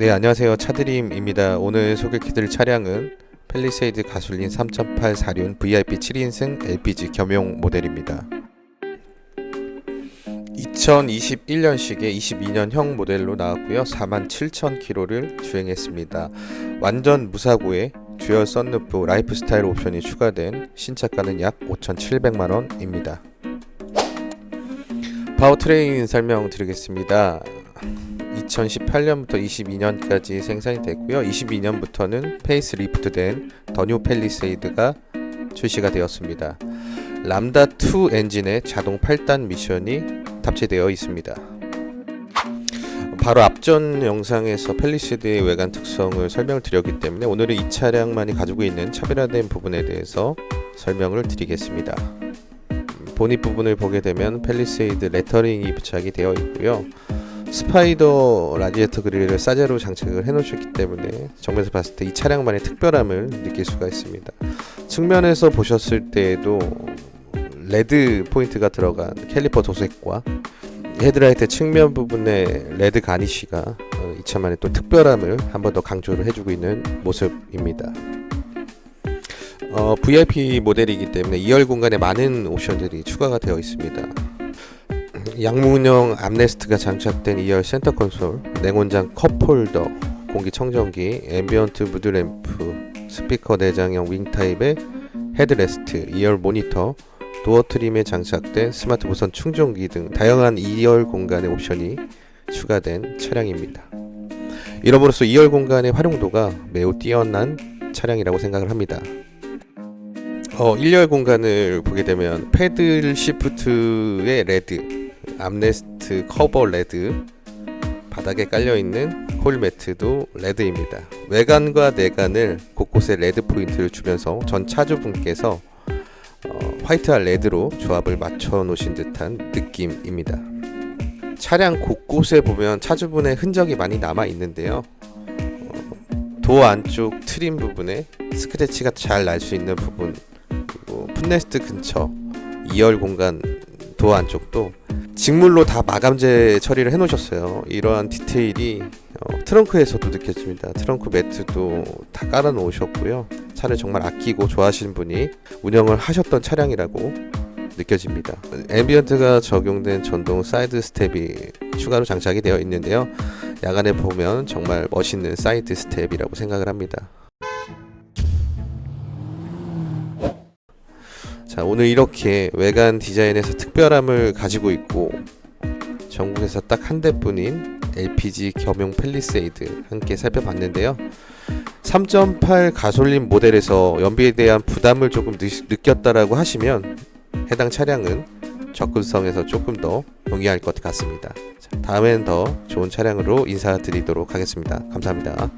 네 안녕하세요. 차드림입니다. 오늘 소개해드릴 차량은 펠리세이드 가솔린 3.8 사륜 VIP 7인승 LPG 겸용 모델입니다. 2021년식의 22년형 모델로 나왔고요. 47,000km를 주행했습니다. 완전 무사고에 듀얼 썬루프 라이프스타일 옵션이 추가된 신차가는 약 5,700만원입니다. 파워트레인 설명 드리겠습니다 2018년부터 22년까지 생산이 됐고요. 22년부터는 페이스 리프트된 더뉴 펠리세이드가 출시가 되었습니다. 람다 2 엔진의 자동 8단 미션이 탑재되어 있습니다. 바로 앞전 영상에서 펠리세이드의 외관 특성을 설명을 드렸기 때문에 오늘은 이 차량만이 가지고 있는 차별화된 부분에 대해서 설명을 드리겠습니다. 보닛 부분을 보게 되면 펠리세이드 레터링이 부착이 되어 있고요. 스파이더 라디에이터 그릴을 싸제로 장착을 해 놓으셨기 때문에 정면에서 봤을 때 이 차량만의 특별함을 느낄 수가 있습니다. 측면에서 보셨을 때에도 레드 포인트가 들어간 캘리퍼 도색과 헤드라이트 측면 부분에 레드 가니쉬가 어, 이 차만의 또 특별함을 한 번 더 강조를 해주고 있는 모습입니다. 어, VIP 모델이기 때문에 2열 공간에 많은 옵션들이 추가가 되어 있습니다. 양문형 암레스트가 장착된 2열 센터 콘솔, 냉온장 컵홀더, 공기청정기, 앰비언트 무드 램프, 스피커 내장형 윙 타입의 헤드레스트, 2열 모니터, 도어 트림에 장착된 스마트 무선 충전기 등 다양한 2열 공간의 옵션이 추가된 차량입니다. 이러므로써 2열 공간의 활용도가 매우 뛰어난 차량이라고 생각을 합니다. 어, 1열 공간을 보게 되면 패들 시프트의 레드, 암레스트 커버 레드, 바닥에 깔려 있는 홀 매트도 레드입니다. 외관과 내관을 곳곳에 레드 포인트를 주면서 전 차주분께서 어, 화이트와 레드로 조합을 맞춰 놓으신 듯한 느낌입니다. 차량 곳곳에 보면 차주분의 흔적이 많이 남아 있는데요. 어, 도어 안쪽 트림 부분에 스크래치가 잘 날 수 있는 부분 그리고 풋네스트 근처 2열 공간 도어 안쪽도 직물로 다 마감재 처리를 해놓으셨어요. 이러한 디테일이 어, 트렁크에서도 느껴집니다. 트렁크 매트도 다 깔아 놓으셨고요. 차를 정말 아끼고 좋아하시는 분이 운영을 하셨던 차량이라고 느껴집니다. 앰비언트가 적용된 전동 사이드 스텝이 추가로 장착이 되어 있는데요. 야간에 보면 정말 멋있는 사이드 스텝이라고 생각을 합니다. 자, 오늘 이렇게 외관 디자인에서 특별함을 가지고 있고 전국에서 딱 한 대뿐인 LPG 겸용 펠리세이드 함께 살펴봤는데요. 3.8 가솔린 모델에서 연비에 대한 부담을 조금 느, 느꼈다라고 하시면 해당 차량은 접근성에서 조금 더 용이할 것 같습니다. 자, 다음에는 더 좋은 차량으로 인사드리도록 하겠습니다. 감사합니다.